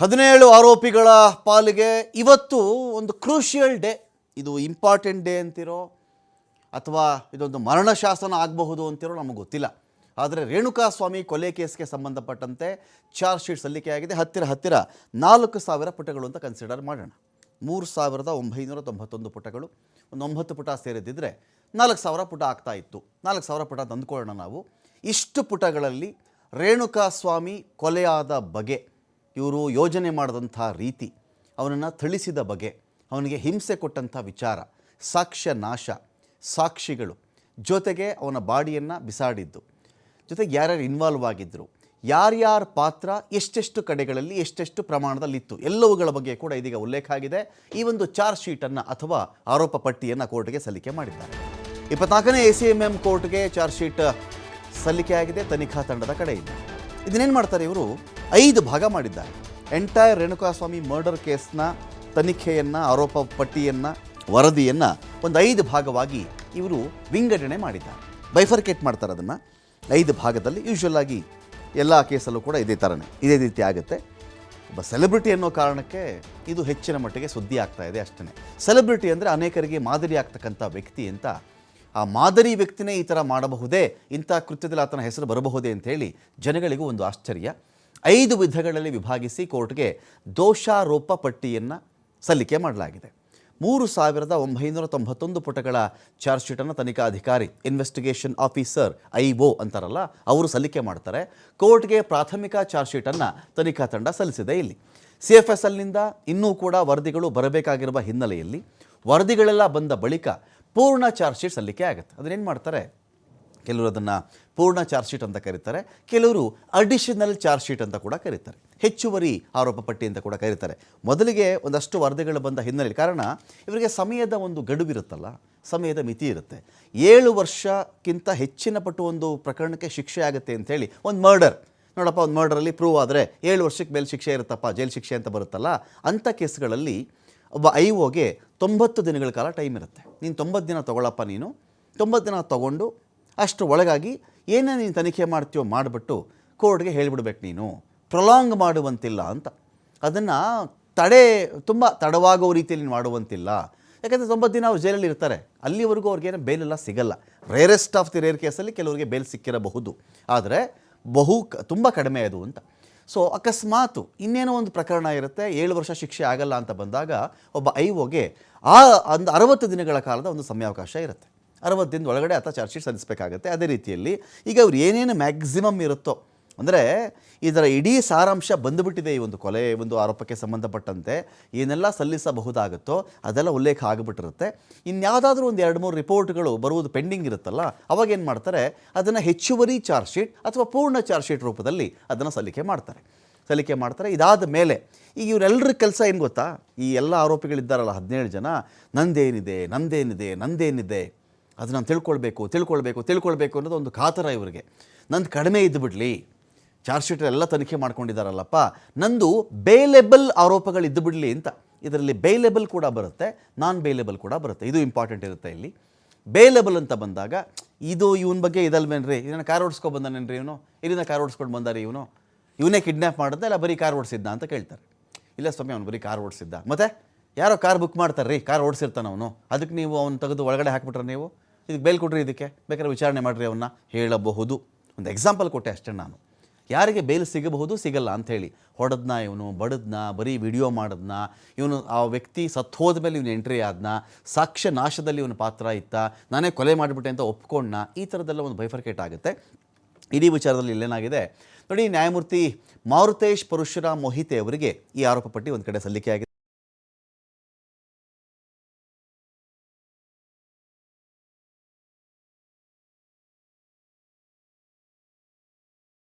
ಹದಿನೇಳು ಆರೋಪಿಗಳ ಪಾಲಿಗೆ ಇವತ್ತು ಒಂದು ಕ್ರೂಷಿಯಲ್ ಡೇ ಇದು ಇಂಪಾರ್ಟೆಂಟ್ ಡೇ ಅಂತಿರೋ ಅಥವಾ ಇದೊಂದು ಮರಣಶಾಸನ ಆಗಬಹುದು ಅಂತಿರೋ ನಮಗೆ ಗೊತ್ತಿಲ್ಲ. ಆದರೆ ರೇಣುಕಾಸ್ವಾಮಿ ಕೊಲೆ ಕೇಸ್ಗೆ ಸಂಬಂಧಪಟ್ಟಂತೆ ಚಾರ್ಜ್ ಶೀಟ್ ಸಲ್ಲಿಕೆಯಾಗಿದೆ. ಹತ್ತಿರ ಹತ್ತಿರ ನಾಲ್ಕು ಸಾವಿರ ಪುಟಗಳು ಅಂತ ಕನ್ಸಿಡರ್ ಮಾಡೋಣ. ಮೂರು ಸಾವಿರದ ಒಂಬೈನೂರ ತೊಂಬತ್ತೊಂದು ಪುಟಗಳು. ಒಂದು ಒಂಬತ್ತು ಪುಟ ಸೇರಿದ್ದಿದ್ರೆ ನಾಲ್ಕು ಸಾವಿರ ಪುಟ ಆಗ್ತಾ ಇತ್ತು. ನಾಲ್ಕು ಸಾವಿರ ಪುಟ ತಂದುಕೊಳ್ಳೋಣ ನಾವು. ಇಷ್ಟು ಪುಟಗಳಲ್ಲಿ ರೇಣುಕಾಸ್ವಾಮಿ ಕೊಲೆಯಾದ ಬಗೆ. ಇವರು ಯೋಜನೆ ಮಾಡಿದಂಥ ರೀತಿ, ಅವನನ್ನು ಥಳಿಸಿದ ಬಗೆ, ಅವನಿಗೆ ಹಿಂಸೆ ಕೊಟ್ಟಂಥ ವಿಚಾರ, ಸಾಕ್ಷ್ಯ ನಾಶ, ಸಾಕ್ಷಿಗಳು ಜೊತೆಗೆ ಅವನ ಬಾಡಿಯನ್ನು ಬಿಸಾಡಿದ್ದು. ಜೊತೆಗೆ ಯಾರ್ಯಾರು ಇನ್ವಾಲ್ವ್ ಆಗಿದ್ದರು ಯಾರ್ಯಾರ ಪಾತ್ರ ಎಷ್ಟೆಷ್ಟು ಕಡೆಗಳಲ್ಲಿ ಎಷ್ಟೆಷ್ಟು ಪ್ರಮಾಣದಲ್ಲಿತ್ತು, ಎಲ್ಲವುಗಳ ಬಗ್ಗೆ ಕೂಡ ಇದೀಗ ಉಲ್ಲೇಖ ಆಗಿದೆ. ಈ ಒಂದು ಚಾರ್ಜ್ ಶೀಟನ್ನು ಅಥವಾ ಆರೋಪ ಪಟ್ಟಿಯನ್ನು ಕೋರ್ಟ್ಗೆ ಸಲ್ಲಿಕೆ ಮಾಡಿದ್ದಾರೆ. ಇಪ್ಪತ್ನಾಲ್ಕನೇ ಎ ಸಿ ಎಂ ಎಂ ಕೋರ್ಟ್ಗೆ ಚಾರ್ಜ್ ಶೀಟ್ ಸಲ್ಲಿಕೆಯಾಗಿದೆ ತನಿಖಾ ತಂಡದ ಕಡೆಯಿಂದ. ಇದನ್ನೇನು ಮಾಡ್ತಾರೆ ಇವರು? ಐದು ಭಾಗ ಮಾಡಿದ್ದಾರೆ. ಎಂಟೈರ್ ರೇಣುಕಾಸ್ವಾಮಿ ಮರ್ಡರ್ ಕೇಸ್ನ, ತನಿಖೆಯನ್ನು, ಆರೋಪ ಪಟ್ಟಿಯನ್ನು, ವರದಿಯನ್ನು ಒಂದು ಐದು ಭಾಗವಾಗಿ ಇವರು ವಿಂಗಡಣೆ ಮಾಡಿದ್ದಾರೆ. ಬೈಫರ್ಕೇಟ್ ಮಾಡ್ತಾರೆ ಅದನ್ನು. ಐದು ಭಾಗದಲ್ಲಿ ಯೂಶ್ವಲ್ ಆಗಿ ಎಲ್ಲ ಕೇಸಲ್ಲೂ ಕೂಡ ಇದೇ ಥರನೇ ಇದೇ ರೀತಿ ಆಗುತ್ತೆ. ಒಬ್ಬ ಸೆಲೆಬ್ರಿಟಿ ಅನ್ನೋ ಕಾರಣಕ್ಕೆ ಇದು ಹೆಚ್ಚಿನ ಮಟ್ಟಿಗೆ ಸುದ್ದಿ ಆಗ್ತಾ ಇದೆ ಅಷ್ಟೇ ಸೆಲೆಬ್ರಿಟಿ ಅಂದರೆ ಅನೇಕರಿಗೆ ಮಾದರಿ ಆಗ್ತಕ್ಕಂಥ ವ್ಯಕ್ತಿ ಅಂತ ಆ ಮಾದರಿ ವ್ಯಕ್ತಿನೇ ಈ ಥರ ಮಾಡಬಹುದೇ? ಇಂಥ ಕೃತ್ಯದಲ್ಲಿ ಆತನ ಹೆಸರು ಬರಬಹುದೇ ಅಂತ ಹೇಳಿ ಜನಗಳಿಗೂ ಒಂದು ಆಶ್ಚರ್ಯ. ಐದು ವಿಧಗಳಲ್ಲಿ ವಿಭಾಗಿಸಿ ಕೋರ್ಟ್ಗೆ ದೋಷಾರೋಪ ಪಟ್ಟಿಯನ್ನು ಸಲ್ಲಿಕೆ ಮಾಡಲಾಗಿದೆ. ಮೂರು ಸಾವಿರದ ಒಂಬೈನೂರ ತೊಂಬತ್ತೊಂದು ಪುಟಗಳ ಚಾರ್ಜ್ ಶೀಟನ್ನು ತನಿಖಾಧಿಕಾರಿ ಇನ್ವೆಸ್ಟಿಗೇಷನ್ ಆಫೀಸರ್ ಐ ಒ ಅಂತಾರಲ್ಲ, ಅವರು ಸಲ್ಲಿಕೆ ಮಾಡ್ತಾರೆ. ಕೋರ್ಟ್ಗೆ ಪ್ರಾಥಮಿಕ ಚಾರ್ಜ್ ಶೀಟನ್ನು ತನಿಖಾ ತಂಡ ಸಲ್ಲಿಸಿದೆ ಇಲ್ಲಿ. ಸಿ ಎಫ್ ಎಸ್ ಎಲ್ನಿಂದ ಇನ್ನೂ ಕೂಡ ವರದಿಗಳು ಬರಬೇಕಾಗಿರುವ ಹಿನ್ನೆಲೆಯಲ್ಲಿ ವರದಿಗಳೆಲ್ಲ ಬಂದ ಬಳಿಕ ಪೂರ್ಣ ಚಾರ್ಜ್ ಶೀಟ್ ಸಲ್ಲಿಕೆ ಆಗುತ್ತೆ. ಅದನ್ನೇನು ಮಾಡ್ತಾರೆ? ಕೆಲವರು ಅದನ್ನು ಪೂರ್ಣ ಚಾರ್ಜ್ ಶೀಟ್ ಅಂತ ಕರೀತಾರೆ. ಕೆಲವರು ಅಡಿಷನಲ್ ಚಾರ್ಜ್ ಶೀಟ್ ಅಂತ ಕೂಡ ಕರೀತಾರೆ. ಹೆಚ್ಚುವರಿ ಆರೋಪ ಪಟ್ಟಿ ಅಂತ ಕೂಡ ಕರೀತಾರೆ. ಮೊದಲಿಗೆ ಒಂದಷ್ಟು ವರದಿಗಳು ಬಂದ ಹಿನ್ನೆಲೆಯಲ್ಲಿ, ಕಾರಣ ಇವರಿಗೆ ಸಮಯದ ಒಂದು ಗಡುವಿರುತ್ತಲ್ಲ. ಸಮಯದ ಮಿತಿ ಇರುತ್ತೆ. ಏಳು ವರ್ಷಕ್ಕಿಂತ ಹೆಚ್ಚಿನ ಪಟ್ಟು ಒಂದು ಪ್ರಕರಣಕ್ಕೆ ಶಿಕ್ಷೆ ಆಗುತ್ತೆ ಅಂಥೇಳಿ ಒಂದು ಮರ್ಡರ್ ನೋಡಪ್ಪ, ಒಂದು ಮರ್ಡರಲ್ಲಿ ಪ್ರೂವ್ ಆದರೆ ಏಳು ವರ್ಷಕ್ಕೆ ಮೇಲೆ ಶಿಕ್ಷೆ ಇರುತ್ತಪ್ಪ, ಜೈಲು ಶಿಕ್ಷೆ ಅಂತ ಬರುತ್ತಲ್ಲ ಅಂಥ ಕೇಸ್ಗಳಲ್ಲಿ ಒಬ್ಬ ಐ ಒಗೆ ತೊಂಬತ್ತು ದಿನಗಳ ಕಾಲ ಟೈಮ್ ಇರುತ್ತೆ. ನೀನು ತೊಂಬತ್ತು ದಿನ ತೊಗೊಳಪ್ಪ ನೀನು. ತೊಂಬತ್ತು ದಿನ ತೊಗೊಂಡು ಅಷ್ಟು ಒಳಗಾಗಿ ಏನೇ ನೀನು ತನಿಖೆ ಮಾಡ್ತೀಯೋ ಮಾಡಿಬಿಟ್ಟು ಕೋರ್ಟ್ಗೆ ಹೇಳಿಬಿಡ್ಬೇಕು ನೀನು. ಪ್ರೊಲಾಂಗ್ ಮಾಡುವಂತಿಲ್ಲ ಅಂತ. ಅದನ್ನು ತಡೆ, ತುಂಬ ತಡವಾಗೋ ರೀತಿಯಲ್ಲಿ ನೀನು ಮಾಡುವಂತಿಲ್ಲ. ಯಾಕಂದರೆ ತೊಂಬತ್ತು ದಿನ ಅವ್ರು ಜೈಲಲ್ಲಿ ಇರ್ತಾರೆ. ಅಲ್ಲಿವರೆಗೂ ಅವ್ರಿಗೇನು ಬೇಲೆಲ್ಲ ಸಿಗಲ್ಲ. ರೇರೆಸ್ಟ್ ಆಫ್ ದಿ ರೇರ್ ಕೇಸಲ್ಲಿ ಕೆಲವರಿಗೆ ಬೇಲ್ ಸಿಕ್ಕಿರಬಹುದು. ಆದರೆ ಬಹು, ತುಂಬ ಕಡಿಮೆ ಅದು ಅಂತ. ಸೊ ಅಕಸ್ಮಾತು ಇನ್ನೇನೋ ಒಂದು ಪ್ರಕರಣ ಇರುತ್ತೆ, ಏಳು ವರ್ಷ ಶಿಕ್ಷೆ ಆಗಲ್ಲ ಅಂತ ಬಂದಾಗ ಒಬ್ಬ ಐ ಒಗೆ ಆ ಒಂದು ಅರವತ್ತು ದಿನಗಳ ಕಾಲದ ಒಂದು ಸಮಯಾವಕಾಶ ಇರುತ್ತೆ. ಅರವತ್ತು ದಿನದ ಒಳಗಡೆ ಆತ ಚಾರ್ಜ್ ಶೀಟ್ ಸಲ್ಲಿಸಬೇಕಾಗತ್ತೆ. ಅದೇ ರೀತಿಯಲ್ಲಿ ಈಗ ಅವ್ರು ಏನೇನು ಮ್ಯಾಕ್ಸಿಮಮ್ ಇರುತ್ತೋ ಅಂದರೆ ಇದರ ಇಡೀ ಸಾರಾಂಶ ಬಂದುಬಿಟ್ಟಿದೆ ಈ ಒಂದು ಕೊಲೆ ಒಂದು ಆರೋಪಕ್ಕೆ ಸಂಬಂಧಪಟ್ಟಂತೆ. ಏನೆಲ್ಲ ಸಲ್ಲಿಸಬಹುದಾಗುತ್ತೋ ಅದೆಲ್ಲ ಉಲ್ಲೇಖ ಆಗಿಬಿಟ್ಟಿರುತ್ತೆ. ಇನ್ಯಾವುದಾದ್ರೂ ಒಂದು ಎರಡು ಮೂರು ರಿಪೋರ್ಟ್ಗಳು ಬರುವುದು ಪೆಂಡಿಂಗ್ ಇರುತ್ತಲ್ಲ, ಅವಾಗ ಏನು ಮಾಡ್ತಾರೆ? ಅದನ್ನು ಹೆಚ್ಚುವರಿ ಚಾರ್ಜ್ ಶೀಟ್ ಅಥವಾ ಪೂರ್ಣ ಚಾರ್ಜ್ ಶೀಟ್ ರೂಪದಲ್ಲಿ ಅದನ್ನು ಸಲ್ಲಿಕೆ ಮಾಡ್ತಾರೆ. ಸಲ್ಲಿಕೆ ಮಾಡ್ತಾರೆ. ಇದಾದ ಮೇಲೆ ಈಗ ಇವರೆಲ್ಲರ ಕೆಲಸ ಏನು ಗೊತ್ತಾ? ಈ ಎಲ್ಲ ಆರೋಪಿಗಳಿದ್ದಾರಲ್ಲ ಹದಿನೇಳು ಜನ, ನಂದೇನಿದೆ ನಂದೇನಿದೆ ನಂದೇನಿದೆ ಅದು ನಾನು ತಿಳ್ಕೊಳ್ಬೇಕು ತಿಳ್ಕೊಳ್ಬೇಕು ತಿಳ್ಕೊಳ್ಬೇಕು ಅನ್ನೋದು ಒಂದು ಕಾತರ ಇವರಿಗೆ. ನಂದು ಕಡಿಮೆ ಇದ್ದು ಬಿಡಲಿ ಚಾರ್ಜ್ ಎಲ್ಲ ತನಿಖೆ ಮಾಡ್ಕೊಂಡಿದ್ದಾರಲ್ಲಪ್ಪ ನಂದು ಬೇಲೆಬಲ್ ಆರೋಪಗಳು ಇದ್ದು ಬಿಡಲಿ ಅಂತ. ಇದರಲ್ಲಿ ಬೇಲೆಬಲ್ ಕೂಡ ಬರುತ್ತೆ ನಾನ್ ಬೇಲೆಬಲ್ ಕೂಡ ಬರುತ್ತೆ. ಇದು ಇಂಪಾರ್ಟೆಂಟ್ ಇರುತ್ತೆ ಇಲ್ಲಿ. ಬೇಲೆಬಲ್ ಅಂತ ಬಂದಾಗ, ಇದು ಇವನ ಬಗ್ಗೆ ಇದಲ್ವೇನ್ರಿ? ಇದನ್ನು ಕಾರ್ ಓಡಿಸ್ಕೊ ಬಂದಾನೇನ್ರಿ ಇವನು? ಇಲ್ಲಿಂದ ಕಾರ್ ಓಡಿಸ್ಕೊಂಡು ಬಂದಾರಿ ಇವನು? ಇವನೇ ಕಿಡ್ನ್ಯಾಪ್ ಮಾಡಿದ್ದ ಇಲ್ಲ ಬರೀ ಕಾರ್ ಓಡಿಸಿದ್ದ ಅಂತ ಕೇಳ್ತಾರೆ. ಇಲ್ಲ ಸ್ವಾಮಿ, ಅವನು ಬರೀ ಕಾರ್ ಓಡಿಸಿದ್ದ. ಮತ್ತೆ ಯಾರೋ ಕಾರ್ ಬುಕ್ ಮಾಡ್ತಾರೆ ರೀ ಕಾರ್ ಓಡಿಸಿರ್ತಾನೆ ಅವನು. ಅದಕ್ಕೆ ನೀವು ಅವ್ನು ತೆಗೆದು ಒಳಗಡೆ ಹಾಕ್ಬಿಟ್ರೆ ನೀವು? ಇದಕ್ಕೆ ಬೇಲ್ ಕೊಡ್ರಿ ಇದಕ್ಕೆ. ಬೇಕಾದ್ರೆ ವಿಚಾರಣೆ ಮಾಡಿರಿ ಅವನ್ನ. ಹೇಳಬಹುದು. ಒಂದು ಎಕ್ಸಾಂಪಲ್ ಕೊಟ್ಟೆ ಅಷ್ಟೇ ನಾನು. ಯಾರಿಗೆ ಬೇಲ್ ಸಿಗಬಹುದು, ಸಿಗಲ್ಲ ಅಂಥೇಳಿ. ಹೊಡೆದ್ನ ಇವನು, ಬಡದ್ನ, ಬರೀ ವಿಡಿಯೋ ಮಾಡದ್ನ, ಇವನು ಆ ವ್ಯಕ್ತಿ ಸತ್ತು ಮೇಲೆ ಇವನು ಎಂಟ್ರಿ ಆದ್ನ, ಸಾಕ್ಷ್ಯ ನಾಶದಲ್ಲಿ ಇವನು ಪಾತ್ರ ಇತ್ತ, ನಾನೇ ಕೊಲೆ ಮಾಡಿಬಿಟ್ಟೆ ಅಂತ ಒಪ್ಕೊಂಡ್ನ, ಈ ಥರದ್ದೆಲ್ಲ ಒಂದು ಬೈಫರ್ಕೇಟ್ ಆಗುತ್ತೆ. ಇಡೀ ವಿಚಾರದಲ್ಲಿ ಇಲ್ಲೇನಾಗಿದೆ? ನೋಡಿ, ನ್ಯಾಯಮೂರ್ತಿ ಮಾರುತೇಶ್ ಪರಶುರಾಮ್ ಮೊಹಿತೆ ಅವರಿಗೆ ಈ ಆರೋಪ ಪಟ್ಟಿ ಒಂದು ಕಡೆ ಸಲ್ಲಿಕೆಯಾಗಿದೆ.